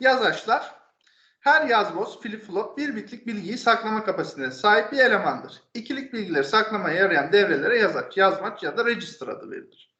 Yazaçlar her yazboz, flip-flop bir bitlik bilgiyi saklama kapasitesine sahip bir elemandır. İkilik bilgileri saklamaya yarayan devrelere yazaç, yazmaç ya da register adı verilir.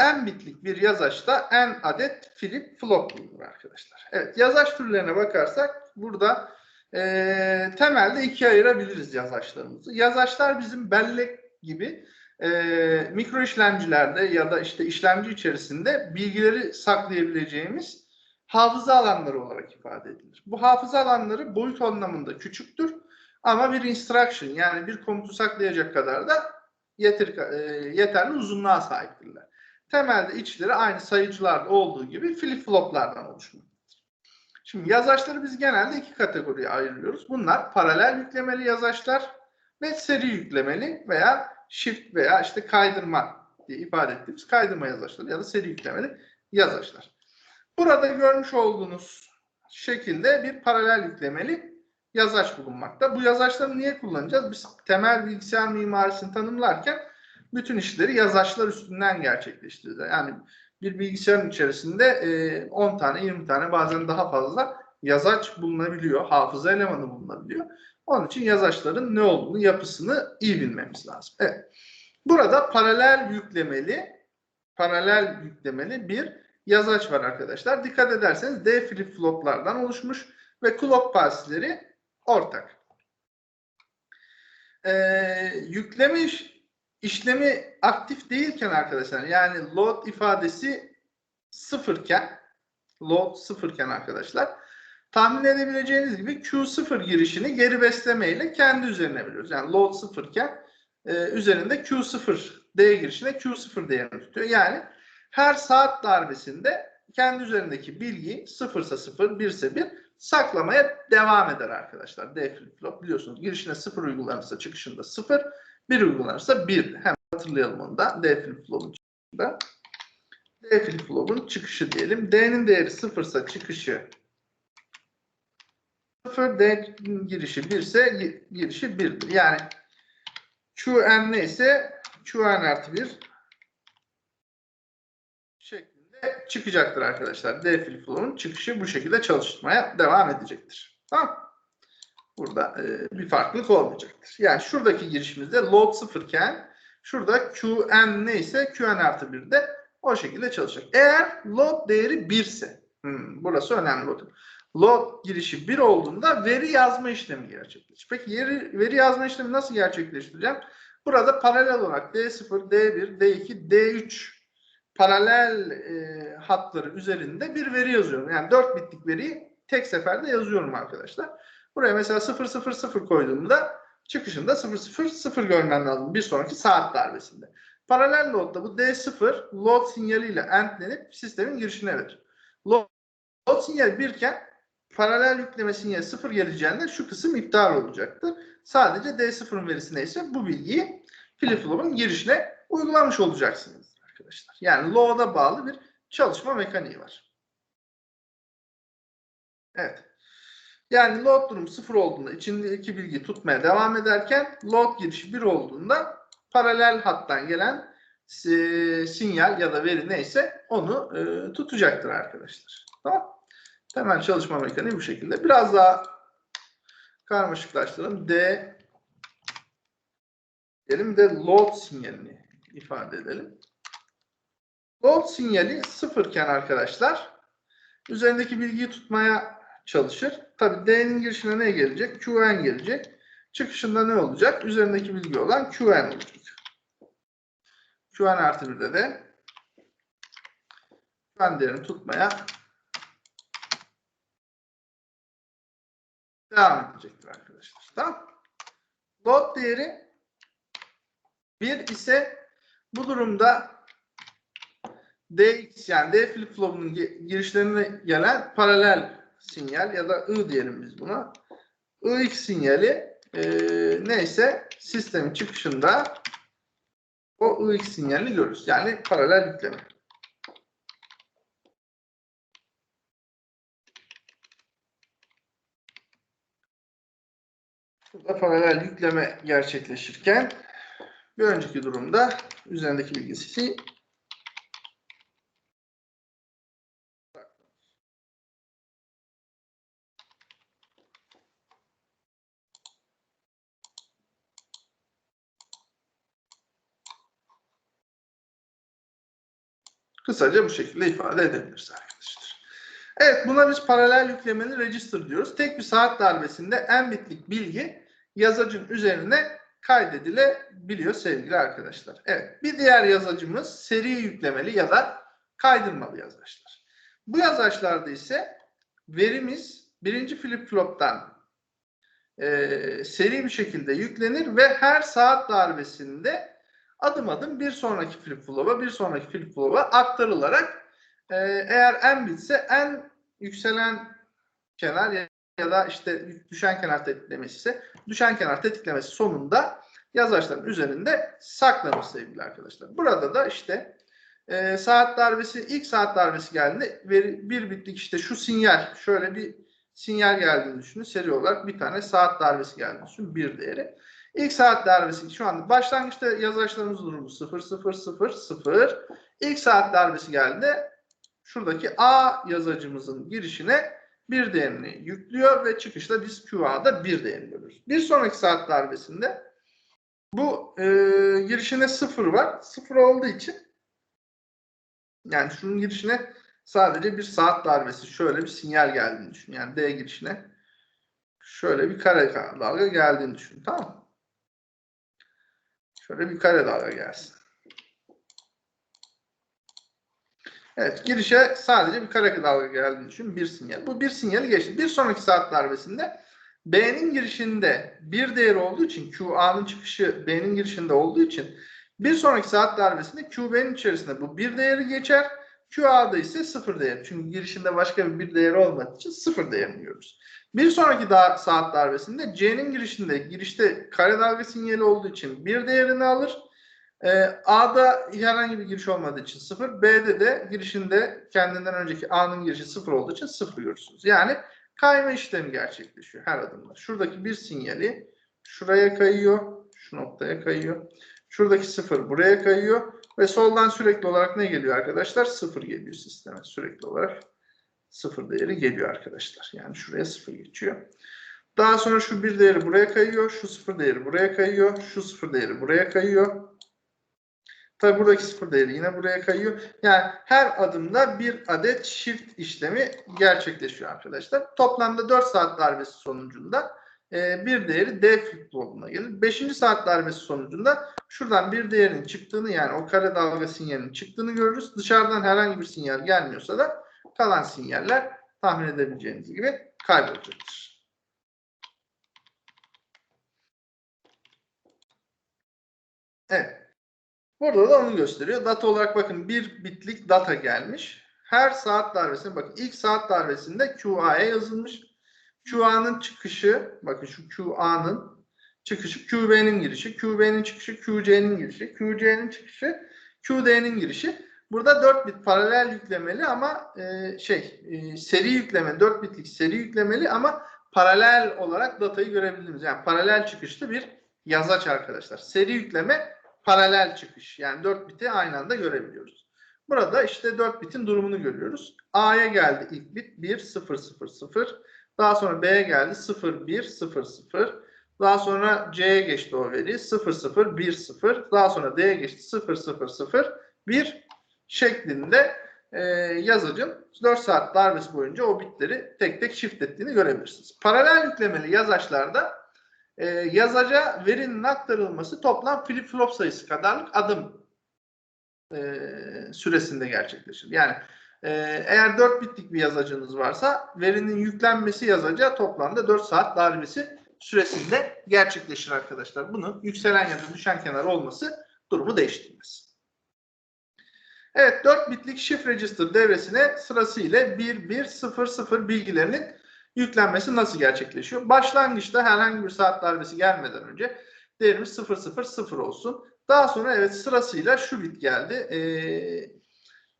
En bitlik bir yazaçta en adet flip-flop bulunur arkadaşlar. Evet yazaç türlerine bakarsak burada eee, temelde ikiye ayırabiliriz yazaçlarımızı. Yazaçlar bizim bellek gibi eee, mikro işlemcilerde ya da işte işlemci içerisinde bilgileri saklayabileceğimiz hafıza alanları olarak ifade edilir. Bu hafıza alanları boyut anlamında küçüktür ama bir instruction yani bir komutu saklayacak kadar da yeter, e, yeterli uzunluğa sahiptirler. Temelde içleri aynı sayıcılarda olduğu gibi flip-floplardan oluşmaktadır. Şimdi yazaçları biz genelde iki kategoriye ayırıyoruz. Bunlar paralel yüklemeli yazaçlar ve seri yüklemeli veya shift veya işte kaydırma diye ifade ettiğimiz kaydırma yazaçları ya da seri yüklemeli yazaçlar. Burada görmüş olduğunuz şekilde bir paralel yüklemeli yazaç bulunmakta. Bu yazaçları niye kullanacağız? Biz temel bilgisayar mimarisini tanımlarken bütün işleri yazaçlar üstünden gerçekleştireceğiz. Yani bir bilgisayarın içerisinde e, 10 tane, 20 tane bazen daha fazla yazaç bulunabiliyor. Hafıza elemanı bulunabiliyor. Onun için yazaçların ne olduğunu, yapısını iyi bilmemiz lazım. Evet. Burada paralel yüklemeli paralel yüklemeli bir yazaç var arkadaşlar. Dikkat ederseniz D flip floplardan oluşmuş ve clock pass'leri ortak. Ee, yükleme iş- işlemi aktif değilken arkadaşlar yani load ifadesi sıfırken load sıfırken arkadaşlar tahmin edebileceğiniz gibi Q0 girişini geri besleme ile kendi üzerine veriyoruz. Yani load sıfırken e, üzerinde Q0 D girişine Q0 değerini tutuyor. Yani her saat darbesinde kendi üzerindeki bilgiyi sıfırsa sıfır, birse bir saklamaya devam eder arkadaşlar. D flip flop biliyorsunuz girişine sıfır uygulanırsa çıkışında sıfır, bir uygulanırsa bir. Hemen hatırlayalım onu da. D flip flop'un çıkışında. D flip flop'un çıkışı diyelim. D'nin değeri sıfırsa çıkışı sıfır, D girişi birse gi- girişi birdir. Yani Qn neyse Qn artı bir şeklinde çıkacaktır arkadaşlar. D flip flop'un çıkışı bu şekilde çalışmaya devam edecektir. Tamam. Burada e, bir farklılık olmayacaktır. Yani şuradaki girişimizde load sıfırken şurada Qn neyse Qn artı 1 de o şekilde çalışacak. Eğer load değeri 1 ise hmm, burası önemli bakın. Load girişi 1 olduğunda veri yazma işlemi gerçekleşir. Peki veri, veri yazma işlemi nasıl gerçekleştireceğim? Burada paralel olarak D0, D1, D2, D3 paralel e, hatları üzerinde bir veri yazıyorum. Yani 4 bitlik veriyi tek seferde yazıyorum arkadaşlar. Buraya mesela 000 koyduğumda çıkışında 000 görmem lazım bir sonraki saat darbesinde. Paralel load'da bu D0 load sinyaliyle endlenip sistemin girişine verir. Load, load sinyali birken paralel yükleme sinyali 0 geleceğinde şu kısım iptal olacaktır. Sadece D0'ın verisi neyse bu bilgiyi flip-flop'un girişine uygulamış olacaksınız arkadaşlar. Yani load'a bağlı bir çalışma mekaniği var. Evet. Yani load durumu sıfır olduğunda içindeki bilgi tutmaya devam ederken load girişi 1 olduğunda paralel hattan gelen e, sinyal ya da veri neyse onu e, tutacaktır arkadaşlar. Tamam. Temel çalışma mekaniği bu şekilde. Biraz daha karmaşıklaştıralım. D diyelim de load sinyalini ifade edelim. Load sinyali sıfırken arkadaşlar üzerindeki bilgiyi tutmaya çalışır. Tabi D'nin girişine ne gelecek? Qn gelecek. Çıkışında ne olacak? Üzerindeki bilgi olan Qn olacak. Qn artı 1'de de Qn değerini tutmaya devam edecektir arkadaşlar. Tamam. Load değeri 1 ise bu durumda DX yani D flip flop'un girişlerine gelen paralel sinyal ya da I diyelim biz buna. IX sinyali e, neyse sistemin çıkışında o IX sinyalini görürüz. Yani paralel yükleme. Burada paralel yükleme gerçekleşirken bir önceki durumda üzerindeki bilgisi Kısaca bu şekilde ifade edebiliriz arkadaşlar. Evet buna biz paralel yüklemeli register diyoruz. Tek bir saat darbesinde en bitlik bilgi yazacın üzerine kaydedilebiliyor sevgili arkadaşlar. Evet bir diğer yazacımız seri yüklemeli ya da kaydırmalı yazaçlar. Bu yazaçlarda ise verimiz birinci flip flop'tan e, seri bir şekilde yüklenir ve her saat darbesinde adım adım bir sonraki flip flop'a bir sonraki flip flop'a aktarılarak e, eğer en bitse en yükselen kenar ya, da işte düşen kenar tetiklemesi ise düşen kenar tetiklemesi sonunda yazaçların üzerinde saklanır sevgili arkadaşlar. Burada da işte e, saat darbesi ilk saat darbesi geldi. Veri, bir bitlik işte şu sinyal şöyle bir sinyal geldiğini düşünün. Seri olarak bir tane saat darbesi geldiğini düşünün. Bir değeri. İlk saat darbesi şu anda başlangıçta yazaçlarımız durumu 0 0 0 0. İlk saat darbesi geldi. Şuradaki A yazacımızın girişine bir değerini yüklüyor ve çıkışta biz QA'da bir değerini görürüz. Bir sonraki saat darbesinde bu e, girişine 0 var. 0 olduğu için yani şunun girişine sadece bir saat darbesi şöyle bir sinyal geldiğini düşün. Yani D girişine şöyle bir kare dalga geldiğini düşün. Tamam mı? Şöyle bir kare dalga gelsin. Evet girişe sadece bir kare dalga geldiğini düşün. Bir sinyal. Bu bir sinyali geçti. Bir sonraki saat darbesinde B'nin girişinde bir değer olduğu için QA'nın çıkışı B'nin girişinde olduğu için bir sonraki saat darbesinde QB'nin içerisinde bu bir değeri geçer. QA'da ise sıfır değer. Çünkü girişinde başka bir, değeri olmadığı için sıfır görürüz. Bir sonraki da saat darbesinde C'nin girişinde girişte kare dalga sinyali olduğu için bir değerini alır. Ee, A'da herhangi bir giriş olmadığı için sıfır. B'de de girişinde kendinden önceki A'nın girişi sıfır olduğu için sıfır görürsünüz. Yani kayma işlemi gerçekleşiyor her adımda. Şuradaki bir sinyali şuraya kayıyor. Şu noktaya kayıyor. Şuradaki sıfır buraya kayıyor. Ve soldan sürekli olarak ne geliyor arkadaşlar? Sıfır geliyor sisteme sürekli olarak. Sıfır değeri geliyor arkadaşlar. Yani şuraya sıfır geçiyor. Daha sonra şu bir değeri buraya kayıyor. Şu sıfır değeri buraya kayıyor. Şu sıfır değeri buraya kayıyor. Tabi buradaki sıfır değeri yine buraya kayıyor. Yani her adımda bir adet shift işlemi gerçekleşiyor arkadaşlar. Toplamda 4 saat darbesi sonucunda e, bir değeri D flip flop'una gelir. 5. saat darbesi sonucunda şuradan bir değerin çıktığını yani o kare dalga sinyalinin çıktığını görürüz. Dışarıdan herhangi bir sinyal gelmiyorsa da kalan sinyaller tahmin edebileceğiniz gibi kaybolacaktır. Evet. Burada da onu gösteriyor. Data olarak bakın bir bitlik data gelmiş. Her saat darbesine bakın ilk saat darbesinde QA'ya yazılmış. QA'nın çıkışı bakın şu QA'nın çıkışı QB'nin girişi, QB'nin çıkışı QC'nin girişi, QC'nin çıkışı QD'nin girişi. Burada 4 bit paralel yüklemeli ama e, şey e, seri yükleme 4 bitlik seri yüklemeli ama paralel olarak datayı görebildiğimiz yani paralel çıkışlı bir yazaç arkadaşlar. Seri yükleme paralel çıkış yani 4 biti aynı anda görebiliyoruz. Burada işte 4 bitin durumunu görüyoruz. A'ya geldi ilk bit 1 0 0 0. Daha sonra B'ye geldi 0 1 0 0. Daha sonra C'ye geçti o veri 0 0 1 0. Daha sonra D'ye geçti 0 0 0 1 şeklinde e, yazacın 4 saat darbesi boyunca o bitleri tek tek shift ettiğini görebilirsiniz. Paralel yüklemeli yazaçlarda e, yazaca verinin aktarılması toplam flip flop sayısı kadarlık adım e, süresinde gerçekleşir. Yani eğer 4 bitlik bir yazacınız varsa verinin yüklenmesi yazaca toplamda 4 saat darbesi süresinde gerçekleşir arkadaşlar. Bunu yükselen ya da düşen kenar olması durumu değiştirmez. Evet 4 bitlik shift register devresine sırasıyla 1 1 0 0 bilgilerinin yüklenmesi nasıl gerçekleşiyor? Başlangıçta herhangi bir saat darbesi gelmeden önce değerimiz 0 0 0 olsun. Daha sonra evet sırasıyla şu bit geldi. Ee,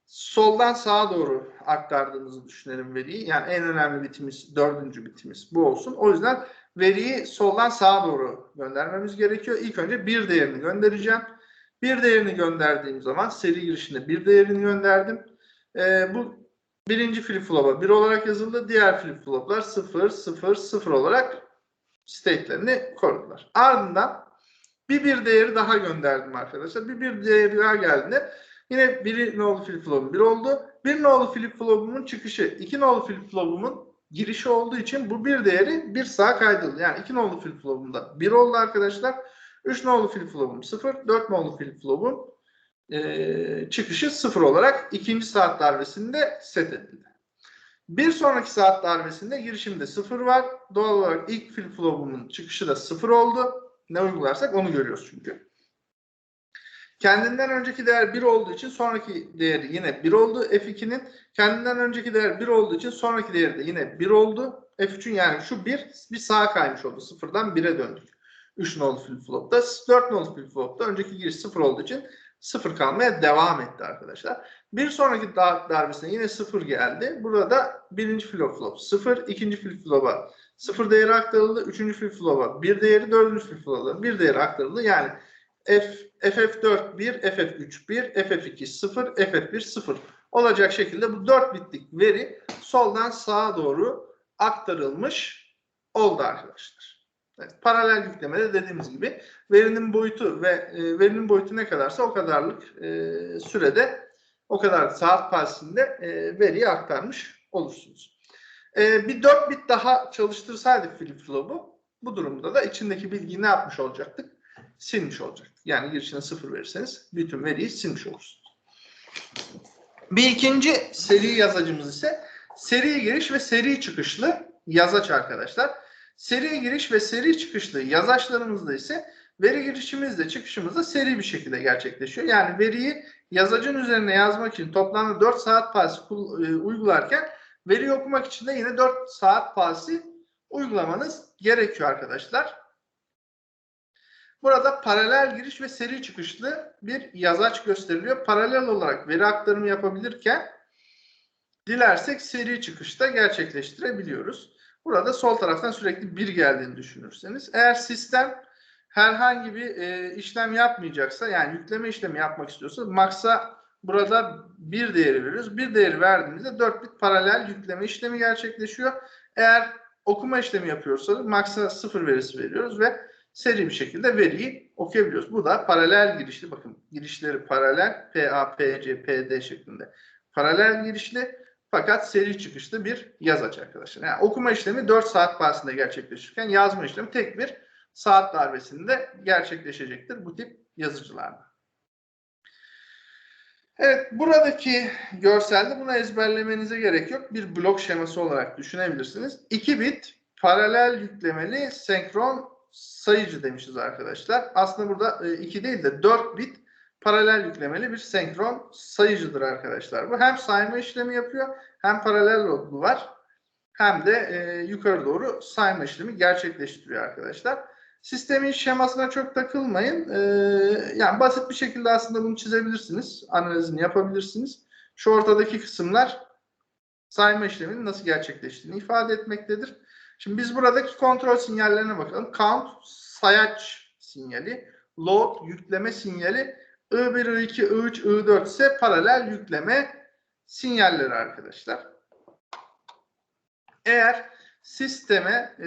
soldan sağa doğru aktardığımızı düşünelim veriyi. Yani en önemli bitimiz dördüncü bitimiz bu olsun. O yüzden veriyi soldan sağa doğru göndermemiz gerekiyor. İlk önce bir değerini göndereceğim. Bir değerini gönderdiğim zaman seri girişinde bir değerini gönderdim. Ee, bu birinci flip flop'a 1 olarak yazıldı. Diğer flip flop'lar 0, 0, 0 olarak state'lerini korudular. Ardından bir bir değeri daha gönderdim arkadaşlar. Bir bir değeri daha geldiğinde Yine biri nolu flip flop'um 1 oldu. Bir nolu flip flop'umun çıkışı 2 nolu flip flop'umun girişi olduğu için bu bir değeri bir sağa kaydırıldı. Yani 2 nolu flip flop'umda 1 oldu arkadaşlar. 3 nolu flip flop'um 0. 4 nolu flip flop'um e, çıkışı 0 olarak ikinci saat darbesinde set edildi. Bir sonraki saat darbesinde girişimde 0 var. Doğal olarak ilk flip flop'umun çıkışı da 0 oldu. Ne uygularsak onu görüyoruz çünkü. Kendinden önceki değer 1 olduğu için sonraki değeri yine 1 oldu. F2'nin kendinden önceki değer 1 olduğu için sonraki değeri de yine 1 oldu. F3'ün yani şu 1 bir sağa kaymış oldu. Sıfırdan 1'e döndük. 3 nolu flip flop'ta. 4 nolu flip flop'ta önceki giriş 0 olduğu için 0 kalmaya devam etti arkadaşlar. Bir sonraki dar darbesine yine 0 geldi. Burada da birinci flip flop 0, ikinci flip flop'a 0 değeri aktarıldı. Üçüncü flip flop'a 1 değeri, dördüncü flip flop'a 1 değeri aktarıldı. Yani F, FF4 1, FF3 1, FF2 0, FF1 0 olacak şekilde bu 4 bitlik veri soldan sağa doğru aktarılmış oldu arkadaşlar. Evet, paralel yüklemede dediğimiz gibi verinin boyutu ve e, verinin boyutu ne kadarsa o kadarlık e, sürede o kadar saat parsinde e, veriyi aktarmış olursunuz. E, bir 4 bit daha çalıştırsaydık flip flop'u bu durumda da içindeki bilgiyi ne yapmış olacaktık? Silmiş olacaktık. Yani girişine sıfır verirseniz bütün veriyi silmiş olursunuz. Bir ikinci seri yazacımız ise seri giriş ve seri çıkışlı yazaç arkadaşlar. Seri giriş ve seri çıkışlı yazaçlarımızda ise veri girişimizde çıkışımızda seri bir şekilde gerçekleşiyor. Yani veriyi yazacın üzerine yazmak için toplamda 4 saat pası uygularken veriyi okumak için de yine 4 saat pası uygulamanız gerekiyor arkadaşlar. Burada paralel giriş ve seri çıkışlı bir yazaç gösteriliyor. Paralel olarak veri aktarımı yapabilirken dilersek seri çıkışta gerçekleştirebiliyoruz. Burada sol taraftan sürekli bir geldiğini düşünürseniz. Eğer sistem herhangi bir e, işlem yapmayacaksa yani yükleme işlemi yapmak istiyorsa maksa burada bir değeri veriyoruz. Bir değeri verdiğimizde 4 bit paralel yükleme işlemi gerçekleşiyor. Eğer okuma işlemi yapıyorsa maksa 0 verisi veriyoruz ve seri bir şekilde veriyi okuyabiliyoruz. Bu da paralel girişli. Bakın girişleri paralel PA, PC, PD şeklinde. Paralel girişli fakat seri çıkışlı bir yazaç arkadaşlar. Yani okuma işlemi 4 saat bahsinde gerçekleşirken yazma işlemi tek bir saat darbesinde gerçekleşecektir bu tip yazıcılarda. Evet buradaki görselde bunu ezberlemenize gerek yok. Bir blok şeması olarak düşünebilirsiniz. 2 bit paralel yüklemeli senkron sayıcı demişiz arkadaşlar. Aslında burada 2 e, değil de 4 bit paralel yüklemeli bir senkron sayıcıdır arkadaşlar. Bu hem sayma işlemi yapıyor hem paralel loglu var hem de e, yukarı doğru sayma işlemi gerçekleştiriyor arkadaşlar. Sistemin şemasına çok takılmayın. E, yani basit bir şekilde aslında bunu çizebilirsiniz. Analizini yapabilirsiniz. Şu ortadaki kısımlar sayma işleminin nasıl gerçekleştiğini ifade etmektedir. Şimdi biz buradaki kontrol sinyallerine bakalım. Count sayaç sinyali, load yükleme sinyali, I1, I2, I3, I4 ise paralel yükleme sinyalleri arkadaşlar. Eğer sisteme e,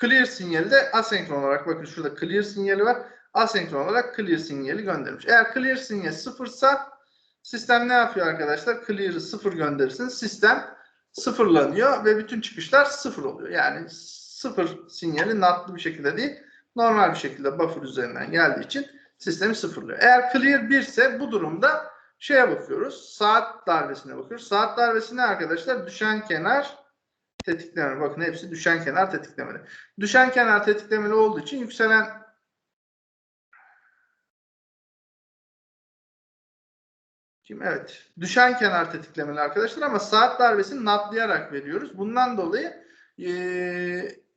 clear sinyali de asenkron olarak bakın şurada clear sinyali var. Asenkron olarak clear sinyali göndermiş. Eğer clear sinyal sıfırsa sistem ne yapıyor arkadaşlar? Clear'ı sıfır gönderirsiniz. Sistem sıfırlanıyor ve bütün çıkışlar sıfır oluyor. Yani sıfır sinyali natlı bir şekilde değil, normal bir şekilde buffer üzerinden geldiği için sistemi sıfırlıyor. Eğer clear 1 ise bu durumda şeye bakıyoruz. Saat darbesine bakıyoruz. Saat darbesi ne arkadaşlar? Düşen kenar tetiklemeli. Bakın hepsi düşen kenar tetiklemeli. Düşen kenar tetiklemeli olduğu için yükselen Şimdi evet. Düşen kenar tetiklemeli arkadaşlar ama saat darbesini natlayarak veriyoruz. Bundan dolayı e,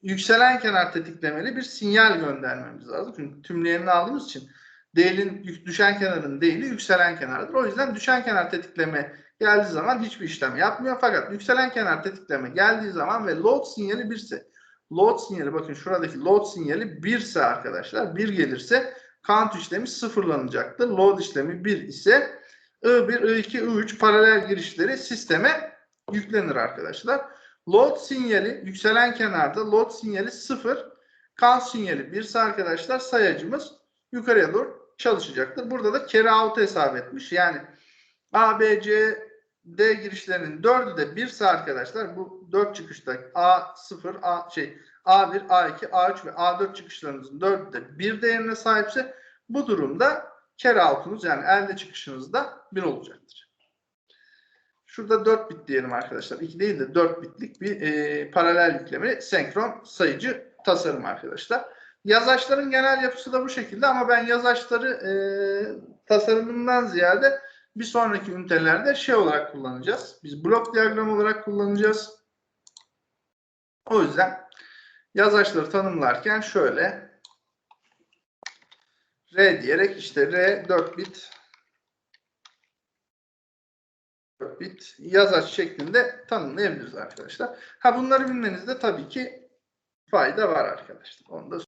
yükselen kenar tetiklemeli bir sinyal göndermemiz lazım. Çünkü tümleyenini aldığımız için değilin düşen kenarın değili yükselen kenardır. O yüzden düşen kenar tetikleme geldiği zaman hiçbir işlem yapmıyor. Fakat yükselen kenar tetikleme geldiği zaman ve load sinyali 1 ise load sinyali bakın şuradaki load sinyali 1 ise arkadaşlar 1 gelirse count işlemi sıfırlanacaktır. Load işlemi 1 ise I1, I2, I3 paralel girişleri sisteme yüklenir arkadaşlar. Load sinyali yükselen kenarda load sinyali 0, count sinyali 1 ise arkadaşlar sayacımız yukarıya doğru çalışacaktır. Burada da carry out hesap etmiş. Yani A, B, C, D girişlerinin dördü de 1 ise arkadaşlar bu 4 çıkışta A0, A şey A1, A2, A3 ve A4 çıkışlarınızın dördü de 1 değerine sahipse bu durumda carry out'unuz yani elde çıkışınız da 1 olacaktır. Şurada 4 bit diyelim arkadaşlar. 2 değil de 4 bitlik bir e, paralel yüklemeli senkron sayıcı tasarım arkadaşlar. Yazaçların genel yapısı da bu şekilde ama ben yazaçları e, tasarımından ziyade bir sonraki ünitelerde şey olarak kullanacağız. Biz blok diyagram olarak kullanacağız. O yüzden yazaçları tanımlarken şöyle R diyerek işte R 4 bit 4 bit yazaç şeklinde tanımlayabiliriz arkadaşlar. Ha bunları bilmenizde tabii ki fayda var arkadaşlar. Onu da